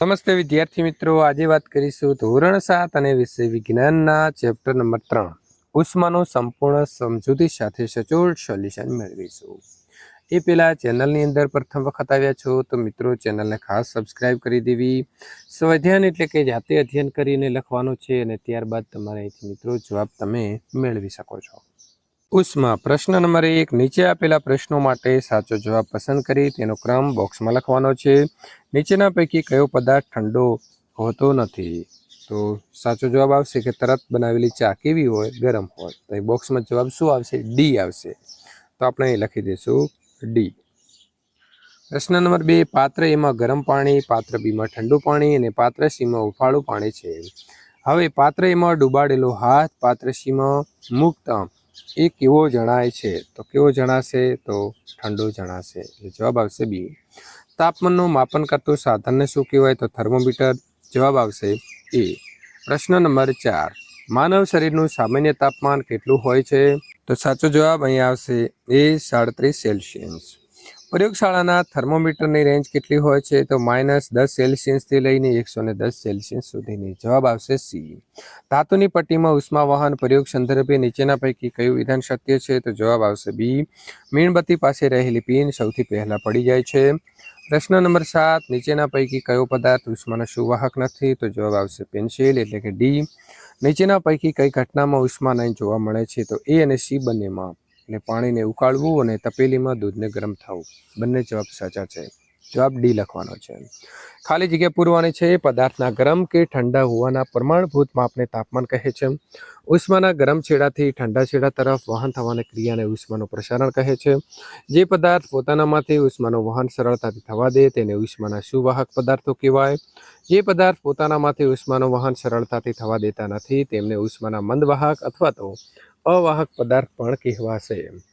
નમસ્તે વિદ્યાર્થી મિત્રો, આજે વાત કરીશું ધોરણ સાત અને વિષય વિજ્ઞાનના ચેપ્ટર નંબર ત્રણ. ઉષ્માનું સંપૂર્ણ સમજૂતી સાથે સચોટ સોલ્યુશન મેળવીશું. એ પહેલાં ચેનલની અંદર પ્રથમ વખત આવ્યા છો તો મિત્રો, ચેનલને ખાસ સબસ્ક્રાઇબ કરી દેવી. સ્વધ્યાન એટલે કે જાતે અધ્યયન કરીને લખવાનું છે અને ત્યારબાદ તમારે અહીંથી મિત્રો જવાબ તમે મેળવી શકો છો. ઉષ્મા, પ્રશ્ન નંબર એક, નીચે આપેલા પ્રશ્નો માટે સાચો જવાબ પસંદ કરી તેનો ક્રમ બોક્સમાં લખવાનો છે. નીચેના પૈકી કયો પદાર્થ ઠંડો હોતો નથી? તો સાચો જવાબ આવશે કે તરત બનાવેલી ચા કેવી હોય, ગરમ હોય? તો એ બોક્સમાં જવાબ શું આવશે? ડી આવશે. તો આપણે અહીં લખી દઈશું ડી. પ્રશ્ન નંબર બે, પાત્ર એમાં ગરમ પાણી, પાત્ર બીમાં ઠંડુ પાણી અને પાત્ર સીમાં ઉફાળું પાણી છે. હવે પાત્ર એમાં ડૂબાડેલો હાથ, પાત્ર સીમાં મુક્ત એ કેવો જણાય છે? તો કેવો જણાશે? તો ઠંડો જણાશે. જવાબ આવશે બી. તાપમાનનું માપન કરતું સાધનને શું કહેવાય તો થર્મોમીટર? જવાબ આવશે એ. પ્રશ્ન નંબર ચાર. માનવ શરીરનું સામાન્ય તાપમાન કેટલું હોય છે? તો સાચો જવાબ અહીં આવશે એ સાડત્રીસ સેલ્સિયસ. પ્રયોગશાળાના થર્મોમીટરની રેન્જ કેટલી હોય છે? તો માઇનસ દસ સેલ્સિયસથી લઈને એકસો ને દસ સેલ્સિયસ સુધીની. જવાબ આવશે સી. ધાતુની પટ્ટીમાં ઉષ્માવહન પ્રયોગ સંદર્ભે નીચેના પૈકી કયું વિધાન સત્ય છે? તો જવાબ આવશે બી. મીણબત્તી પાસે રહેલી પિન સૌથી પહેલાં પડી જાય છે. પ્રશ્ન નંબર સાત, નીચેના પૈકી કયો પદાર્થ ઉષ્માનો સુવાહક નથી? તો જવાબ આવશે પેન્સિલ, એટલે કે ડી. નીચેના પૈકી કઈ ઘટનામાં ઉષ્મા નહીં જોવા મળે છે? તો એ અને સી બંનેમાં. એટલે પાણીને ઉકાળવું અને તપેલીમાં દૂધને ગરમ થવું. બંને જવાબ સાચા છે. જવાબ ડી લખવાનો છે. ખાલી જગ્યા પૂરવાની છે પદાર્થના ગરમ કે ઠંડા હોવાના પ્રમાણભૂત માપને તાપમાન કહે છે. ઉષ્માના ગરમ છેડાથી ઠંડા છેડા તરફ વહન થવાની ક્રિયાને ઉષ્માનું પ્રસારણ કહે છે. જે પદાર્થ પોતાનામાંથી ઉષ્માનું વહન સરળતાથી થવા દે તેને ઉષ્માના સુવાહક પદાર્થો કહેવાય. જે પદાર્થ પોતાનામાંથી ઉષ્માનું વહન સરળતાથી થવા દેતા નથી તેમને ઉષ્માના મંદવાહક અથવા તો અવાહક પદાર્થ પણ કહેવાશે.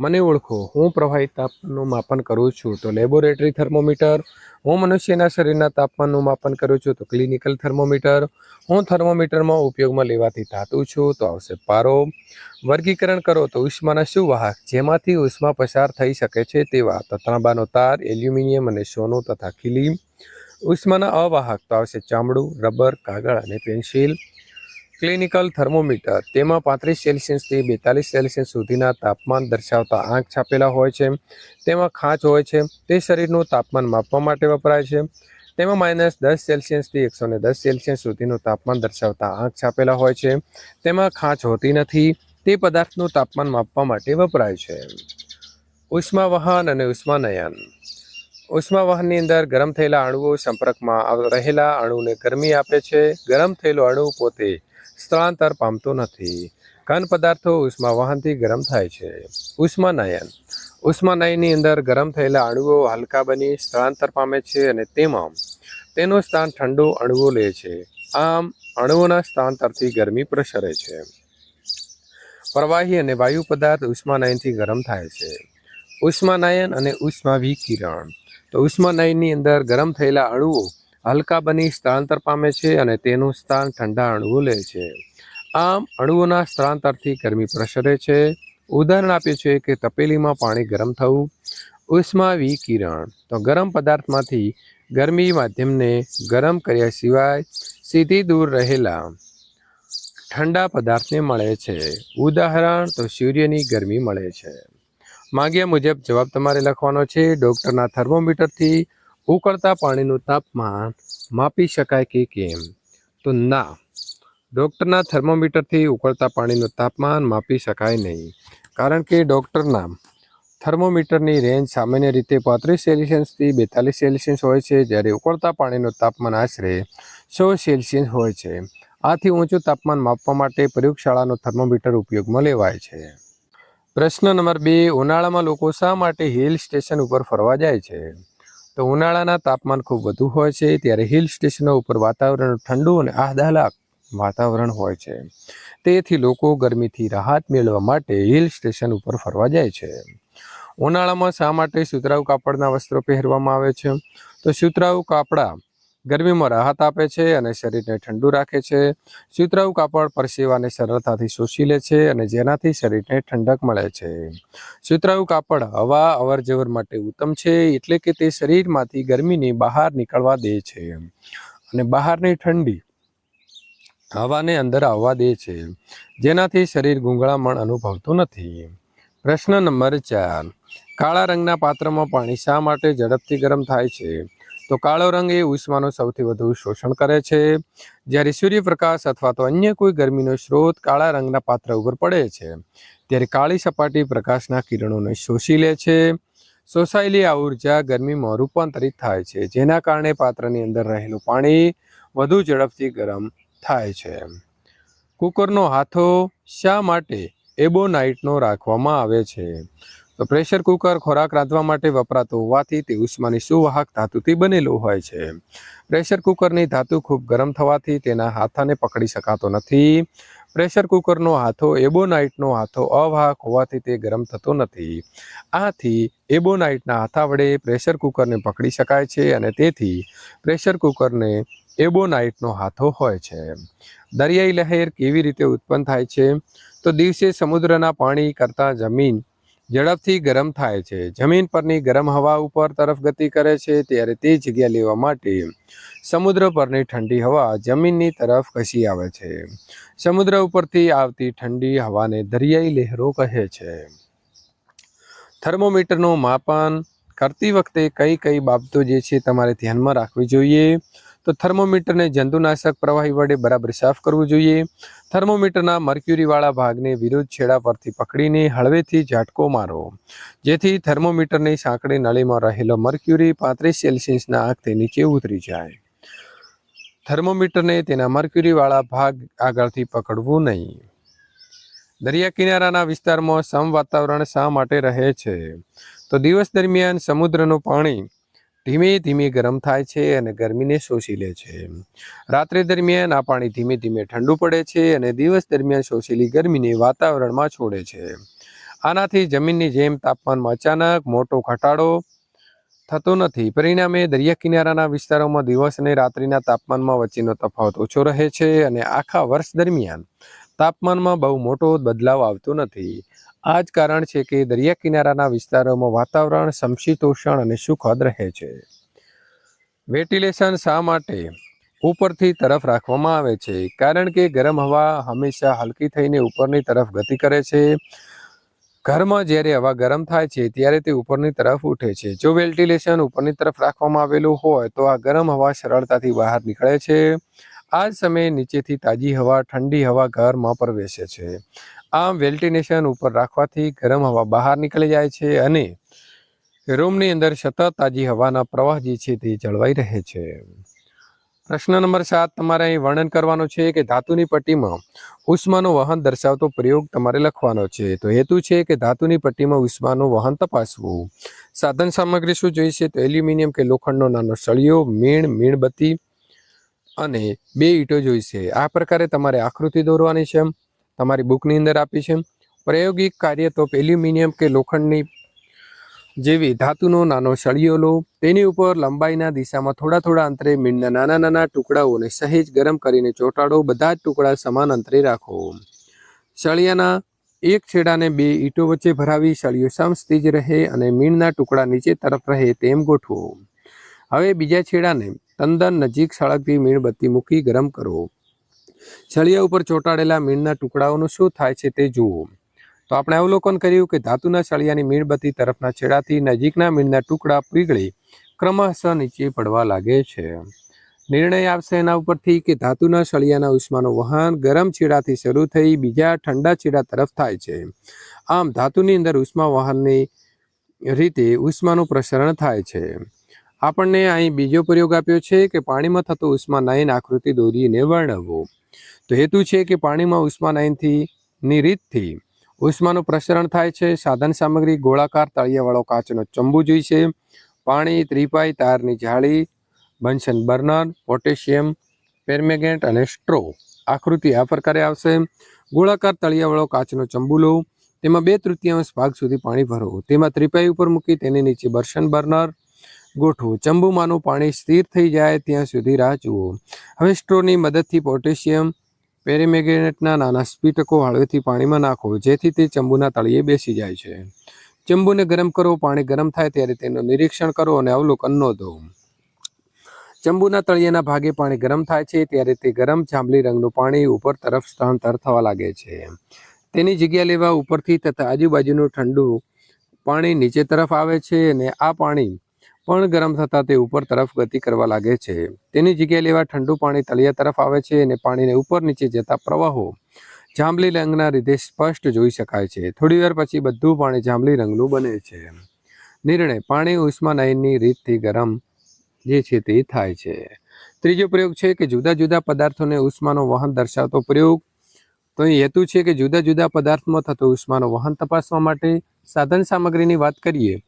મને ઓળખો, હું પ્રવાહી તાપમાનનું માપન કરું છું, તો લેબોરેટરી થર્મોમીટર, હું મનુષ્યના શરીરના તાપમાનનું માપન કરું છું, તો ક્લિનિકલ થર્મોમીટર, હું થર્મોમીટરમાં ઉપયોગમાં લેવાતી ધાતુ છું, તો આવશે પારો. વર્ગીકરણ કરો, તો ઉષ્માના શું વાહક? જેમાંથી ઉષ્મા પસાર થઈ શકે છે તેવા તો તાર, એલ્યુમિનિયમ અને સોનું તથા ખીલી. ઉષ્માના અવાહક, તો આવશે ચામડું, રબર, કાગળ અને પેન્સિલ. ક્લિનિકલ થર્મોમીટર તેમાં પાંત્રીસ સેલ્સિયસથી બેતાલીસ સેલ્સિયસ સુધીના તાપમાન દર્શાવતા આંખ છાપેલા હોય છે. તેમાં ખાંચ હોય છે. તે શરીરનું તાપમાન માપવા માટે વપરાય છે. તેમાં માઇનસ દસ સેલ્સિયસથી એકસો ને દસ સેલ્સિયસ સુધીનું તાપમાન દર્શાવતા આંખ છાપેલા હોય છે. તેમાં ખાંચ હોતી નથી. તે પદાર્થનું તાપમાન માપવા માટે વપરાય છે. ઉષ્માવહન અને ઉષ્માનયન. ઉષ્માવહનની અંદર ગરમ થયેલા અણુઓ સંપર્કમાં રહેલા અણુને ગરમી આપે છે. ગરમ થયેલો અણુ પોતે સ્થળાંતર પામતો નથી. ઘન પદાર્થો ઉષ્મા વહનથી ગરમ થાય છે. ઉષ્માનયન. ઉષ્માનયનની અંદર ગરમ થયેલા અણુઓ હલકા બની સ્થળાંતર પામે છે અને તેમાં તેનું સ્થાન ઠંડુ અણુઓ લે છે. આમ, અણુઓના સ્થળાંતરથી ગરમી પ્રસરે છે. પ્રવાહી અને વાયુ પદાર્થ ઉષ્માનયનથી ગરમ થાય છે. ઉષ્માનયન અને ઉષ્મા વિકિરણ તો ઉષ્માનયનની અંદર ગરમ થયેલા અણુઓ હલકા બની સ્થળાંતર પામે છે અને તેનું સ્થાન ઠંડા અણુઓ લે છે. આમ, અણુઓના સ્થળાંતરથી ગરમી પ્રસરે છે. ઉદાહરણ આપ્યું છે કે તપેલીમાં પાણી ગરમ થવું ઉષ્મા વિકિરણ તો ગરમ પદાર્થમાંથી ગરમી માધ્યમને ગરમ કર્યા સિવાય સીધી દૂર રહેલા ઠંડા પદાર્થને મળે છે. ઉદાહરણ, તો સૂર્યની ગરમી મળે છે. માંગ્યા મુજબ જવાબ તમારે લખવાનો છે. ડૉક્ટરના થર્મોમીટરથી ઉકળતા પાણીનું તાપમાન માપી શકાય કે કેમ? તો ના, ડૉક્ટરના થર્મોમીટરથી ઉકળતા પાણીનું તાપમાન માપી શકાય નહીં. કારણ કે ડૉક્ટરના થર્મોમીટરની રેન્જ સામાન્ય રીતે પાંત્રીસ સેલ્સિયસથી બેતાલીસ સેલ્સિયસ હોય છે. જ્યારે ઉકળતા પાણીનું તાપમાન આશરે સો સેલ્સિયસ હોય છે. આથી ઊંચું તાપમાન માપવા માટે પ્રયોગશાળાનો થર્મોમીટર ઉપયોગમાં લેવાય છે. પ્રશ્ન નંબર બે, ઉનાળામાં લોકો શા માટે હિલ સ્ટેશન ઉપર ફરવા જાય છે? તો ઉનાળાના તાપમાન ખૂબ વધુ હોય છે, ત્યારે હિલ સ્ટેશનો ઉપર વાતાવરણ ઠંડુ અને આહલાદક વાતાવરણ હોય છે. તેથી લોકો ગરમીથી રાહત મેળવવા માટે હિલ સ્ટેશન ઉપર ફરવા જાય છે. ઉનાળામાં શા માટે સુતરાઉ કાપડના વસ્ત્રો પહેરવામાં આવે છે? તો સુતરાઉ કાપડા ગરમીમાં રાહત આપે છે અને શરીરને ઠંડુ રાખે છે. સુતરાઉ કાપડ પરસેવાને સરળતાથી શોષી લે છે અને જેનાથી શરીરને ઠંડક મળે છે. સુતરાઉ કાપડ હવા અવર જવર માટે ઉત્તમ છે એટલે કે તે શરીરમાંથી ગરમીની બહાર નીકળવા દે છે અને બહારની ઠંડી હવાને અંદર આવવા દે છે. જેનાથી શરીર ગુંગળામણ અનુભવતું નથી. પ્રશ્ન નંબર ચાર. કાળા રંગના પાત્રમાં પાણી શા માટે ઝડપથી ગરમ થાય છે? તો કાળો રંગ એ ઉષ્માનું સૌથી વધુ શોષણ કરે છે. જ્યારે સૂર્યપ્રકાશ અથવા તો અન્ય કોઈ ગરમીનો સ્ત્રોત કાળા રંગના પાત્ર ઉપર પડે છે, ત્યારે કાળી સપાટી પ્રકાશના કિરણોને શોષી લે છે. શોષાયેલી આ ઊર્જા ગરમીમાં રૂપાંતરિત થાય છે, જેના કારણે પાત્રની અંદર રહેલું પાણી વધુ ઝડપથી ગરમ થાય છે. કુકરનો હાથો શા માટે એબોનાઇટનો રાખવામાં આવે છે? તો પ્રેશર કુકર ખોરાક રાંધવા માટે વપરાતું હોવાથી તે ઉષ્માની સુવાહક ધાતુથી બનેલું હોય છે. પ્રેશર કુકરની ધાતુ ખૂબ ગરમ થવાથી તેના હાથાને પકડી શકાતો નથી. પ્રેશર કુકરનો હાથો એબોનાઇટનો હાથો અવાહક હોવાથી તે ગરમ થતો નથી. આથી એબોનાઇટના હાથા વડે પ્રેશર કુકરને પકડી શકાય છે અને તેથી પ્રેશર કુકરને એબોનાઇટનો હાથો હોય છે. દરિયાઈ લહેર કેવી રીતે ઉત્પન્ન થાય છે? તો દિવસે સમુદ્રના પાણી કરતાં જમીન ઝડપથી ગરમ થાય છે. જમીન પરની ગરમ હવા ઉપર તરફ ગતિ કરે છે ત્યારે તે જગ્યા લેવા માટે સમુદ્ર પરની ઠંડી હવા જમીનની તરફ ખસી આવે છે. સમુદ્ર ઉપરથી આવતી ઠંડી હવાને દરિયાઈ લહેરો કહે છે. થર્મોમીટરનું માપન કરતી વખતે કઈ કઈ બાબતો જે છે તમારે ધ્યાનમાં રાખવી જોઈએ? તો થર્મોમીટરને જંતુનાશક પ્રવાહી વડે બરાબર સાફ કરવું જોઈએ. થર્મોમીટરના મર્ક્યુરીવાળા ભાગને વિરુદ્ધ છેડા પરથી પકડીને હળવેથી ઝાટકો મારો. જેથી થર્મોમીટરની સાંકડી નળીમાં રહેલો મર્ક્યુરી પાંત્રીસ સેલ્સિયસના આંખથી નીચે ઉતરી જાય. થર્મોમીટરને તેના મર્ક્યુરીવાળા ભાગ આગળથી પકડવું નહીં. દરિયા કિનારાના વિસ્તારમાં સમ વાતાવરણ શા માટે રહે છે? તો દિવસ દરમિયાન સમુદ્રનું પાણી ધીમે ધીમે ગરમ થાય છે અને ગરમીને શોષી લે છે. રાત્રે દરમિયાન આ પાણી ધીમે ધીમે ઠંડુ પડે છે અને દિવસ દરમિયાન શોષેલી ગરમીને વાતાવરણમાં છોડે છે. આનાથી જમીનની જેમ તાપમાનમાં અચાનક મોટો ઘટાડો થતો નથી. પરિણામે દરિયા કિનારાના વિસ્તારોમાં દિવસ અને રાત્રિના તાપમાનમાં વચ્ચેનો તફાવત ઓછો રહે છે અને આખા વર્ષ દરમિયાન તાપમાનમાં બહુ મોટો બદલાવ આવતો નથી. આ જ કારણ છે કે દરિયા કિનારાના વિસ્તારોમાં વાતાવરણ સમશીતોષણ અને સુખદ રહે છે. વેન્ટિલેશન શા માટે ઉપરથી તરફ રાખવામાં આવે છે? કારણ કે ગરમ હવા હંમેશા હલકી થઈને ઉપરની તરફ ગતિ કરે છે. ઘરમાં જ્યારે હવા ગરમ થાય છે, ત્યારે તે ઉપરની તરફ ઉઠે છે. જો વેન્ટિલેશન ઉપરની તરફ રાખવામાં આવેલું હોય, તો આ ગરમ હવા સરળતાથી બહાર નીકળે છે. આ જ સમયે નીચેથી તાજી હવા, ઠંડી હવા ઘરમાં પ્રવેશે છે. આમ વેન્ટિલેશન ઉપર રાખવાથી ગરમ હવા બહાર નીકળી જાય છે અને રૂમની અંદર સતત તાજી હવાના પ્રવાહ જે છે તે જળવાઈ રહે છે. પ્રશ્ન નંબર સાત, તમારે અહીં વર્ણન કરવાનું છે કે ધાતુની પટ્ટીમાં ઉષ્માનું વહન દર્શાવતો પ્રયોગ તમારે લખવાનો છે. તો હેતુ છે કે ધાતુની પટ્ટીમાં ઉષ્માનું વહન તપાસવું. સાધન સામગ્રી શું જોઈશે તો એલ્યુમિનિયમ કે લોખંડનો નાનો સળિયો, મીણ, મીણબત્તી અને બે ઈંટો જોઈશે આ પ્રકારે તમારે આકૃતિ દોરવાની છે તમારી બુકની અંદર આપી છે પ્રાયોગિક કાર્ય તો એલ્યુમિનિયમ કે લોખંડની જેવી ધાતુનો નાનો સળિયો લો, તેની ઉપર લંબાઈના દિશામાં થોડા થોડા અંતરે મીણના નાના નાના ટુકડાઓને સહેજ ગરમ કરીને ચોંટાડો, બધા જ ટુકડા સમાન અંતરે રાખો. સળિયાના એક છેડાને બે ઈંટો વચ્ચે ભરાવી સળિયો સમસ્થિજ રહે અને મીણના ટુકડા નીચે તરફ રહે તેમ ગોઠવો. હવે બીજા છેડાને તંદન નજીક સળગતી મીણબત્તી મૂકી ગરમ કરો. સળિયા ઉપર ચોંટાડેલા મીણના ટુકડાઓનું શું થાય છે તે જુઓ. તો આપણે અવલોકન કર્યું કે ધાતુના સળિયાની મીણબત્તી તરફના છેડાથી નજીકના મીણના ટુકડા પીગળી ક્રમશઃ નીચે પડવા લાગે છે. નિર્ણય આવશે એના ઉપરથી કે ધાતુના સળિયાના ઉષ્માનું વહન ગરમ છેડાથી શરૂ થઈ બીજા ઠંડા છેડા તરફ થાય છે. આમ ધાતુની અંદર ઉષ્મા વહનની રીતે ઉષ્માનું પ્રસરણ થાય છે. આપણને અહીં બીજો પ્રયોગ આપ્યો છે કે પાણીમાં થતો ઉષ્માનયન આકૃતિ દોરીને વર્ણવવો તો હેતુ છે કે પાણીમાં ઉષ્માનયનથી ની રીતથી ઉષ્માનું પ્રસરણ થાય છે, સાધન સામગ્રી ગોળાકાર તળિયાવાળો કાચનો ચંબુ જોઈશે, પાણી, ત્રિપાઈ, તારની જાળી બનશન બર્નર, પોટેશિયમ, પેરમેગેન્ટ અને સ્ટ્રો આકૃતિ આ પ્રકારે આવશે. ગોળાકાર તળિયાવાળો કાચનો ચંબુ લો, તેમાં બે તૃતીયાંશ ભાગ સુધી પાણી ભરો. તેમાં ત્રિપાઈ ઉપર મૂકી તેની નીચે બર્શન બર્નર ગોઠવો. ચંબુમાંનું પાણી સ્થિર થઈ જાય ત્યાં સુધી રાહ જુઓ. હવે સ્ટ્રોની મદદથી પોટેશિયમ પેરીમેગ્નેટના નાના સ્પીટકો હળવેથી પાણીમાં નાખો, જેથી તે ચંબુના તળિયે બેસી જાય છે. ચંબુને ગરમ કરો, પાણી ગરમ થાય ત્યારે તેનું નિરીક્ષણ કરો અને અવલોકન નોંધો. ચંબુના તળિયાના ભાગે પાણી ગરમ થાય છે ત્યારે તે ગરમ જાંબલી રંગનું પાણી ઉપર તરફ સ્થળાંતર થવા લાગે છે. તેની જગ્યા લેવા ઉપરથી તથા આજુબાજુનું ઠંડુ પાણી નીચે તરફ આવે છે અને આ પાણી પણ ગરમ થતાં તે ઉપર તરફ ગતિ કરવા લાગે છે. તેની જગ્યાએ લેવા ઠંડુ પાણી તળિયા તરફ આવે છે અને પાણીને ઉપર નીચે જતા પ્રવાહો જાંબલી રંગના રીતે સ્પષ્ટ જોઈ શકાય છે. થોડીવાર પછી બધું પાણી જાંબલી રંગનું બને છે. નિર્ણય, પાણી ઉષ્માનયનની રીતથી ગરમ જે છે તે થાય છે. ત્રીજો પ્રયોગ છે કે જુદા જુદા પદાર્થોને ઉષ્માનો વહન દર્શાવતો પ્રયોગ. તો અહીં હેતુ છે કે જુદા જુદા પદાર્થમાં થતો ઉષ્માનો વહન તપાસવા માટે સાધન સામગ્રીની વાત કરીએ.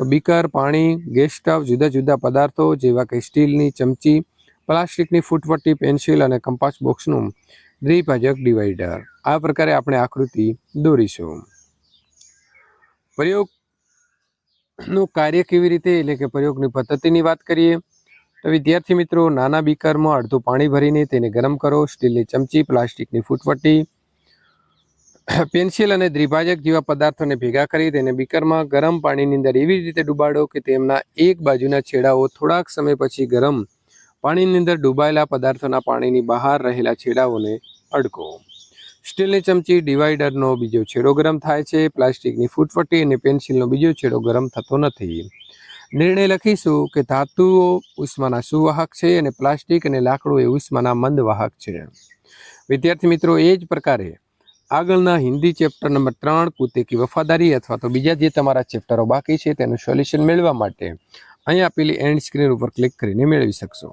તો બીકર, પાણી, ગેસ સ્ટવ, જુદા જુદા પદાર્થો જેવા કે સ્ટીલની ચમચી, પ્લાસ્ટિકની ફૂટપટ્ટી પેન્સિલ અને કંપાસ બોક્સનું દ્વિભાજક ડિવાઈડર. આ પ્રકારે આપણે આકૃતિ દોરીશું. પ્રયોગનું કાર્ય કેવી રીતે એટલે કે પ્રયોગની પદ્ધતિની વાત કરીએ, તો વિદ્યાર્થી મિત્રો, નાના બીકરમાં અડધું પાણી ભરીને તેને ગરમ કરો, સ્ટીલની ચમચી, પ્લાસ્ટિકની ફૂટપટ્ટી પેન્સિલ અને દ્વિભાજક જેવા પદાર્થોને ભેગા કરી તેને બીકરમાં ગરમ પાણીની અંદર એવી રીતે ડુબાડો કે તેમના એક બાજુના છેડાઓ થોડાક સમય પછી ગરમ પાણીની અંદર ડૂબાયેલા પદાર્થોના પાણીની બહાર રહેલા છેડાઓને અડકો. સ્ટીલની ચમચી ડિવાઈડરનો બીજો છેડો ગરમ થાય છે. પ્લાસ્ટિકની ફૂટફટી અને પેન્સિલનો બીજો છેડો ગરમ થતો નથી. નિર્ણય લખીશું કે ધાતુઓ ઉષ્માના સુવાહક છે અને પ્લાસ્ટિક અને લાકડું એ ઉષ્માના મંદ વાહક છે. વિદ્યાર્થી મિત્રો, એ જ પ્રકારે આગળના હિન્દી ચેપ્ટર નંબર ત્રણ, કુતે કી વફાદારી અથવા તો બીજા જે તમારા ચેપ્ટરો બાકી છે તેનું સોલ્યુશન મેળવવા માટે અહીં આપેલી એન્ડ સ્ક્રીન ઉપર ક્લિક કરીને મેળવી શકશો.